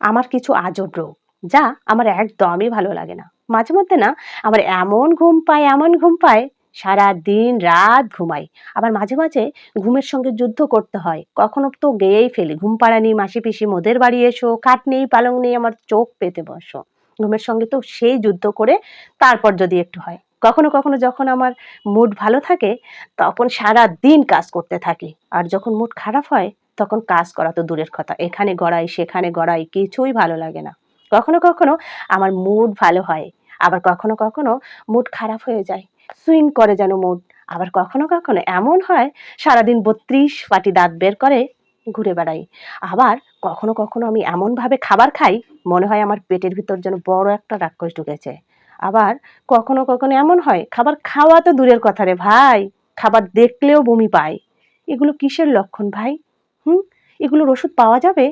আমার কিছু আজব রোগ, যা আমার একদমই ভালো লাগে না। মাঝে মধ্যে না, আমার এমন ঘুম পায়, এমন ঘুম পায় সারা দিন রাত ঘুমাই। আবার মাঝে মাঝে ঘুমের সঙ্গে যুদ্ধ করতে হয়। কখনো তো গেয়েই ফেলি। ঘুম পাড়ানি মাসি পিসি, মোদের বাড়ি এসো কাঠ নেই, পালং নেই, আমার চোখ পেতে বসো। ঘুমের সঙ্গে তো সেই যুদ্ধ করে তারপর যদি একটু হয়। কখনো কখনো যখন আমার মুড ভালো থাকে, তখন সারা দিন কাজ করতে থাকি। আর যখন মুড খারাপ হয় তখন কাজ করা তো দূরের কথা। এখানে গড়াই, সেখানে গড়াই কিছুই ভালো লাগে না। কখনো কখনো আমার মুড ভালো হয়, আবার কখনো কখনো মুড খারাপ হয়ে যায়। সুইং করে যেন মুড আবার কখনো কখনো এমন হয়, সারাদিন বত্রিশ পাটি দাঁত বের করে ঘুরে বেড়াই। আবার কখনো কখনো আমি এমনভাবে খাবার খাই, মনে হয় আমার পেটের ভিতর যেন বড় একটা রাক্ষস ঢুকেছে। আবার কখনো কখনো এমন হয়, খাবার খাওয়া তো দূরের কথা রে ভাই, খাবার দেখলেও বমি পায়। এগুলো কিসের লক্ষণ ভাই? হুম? এগুলোর ওষুধ পাওয়া যাবে?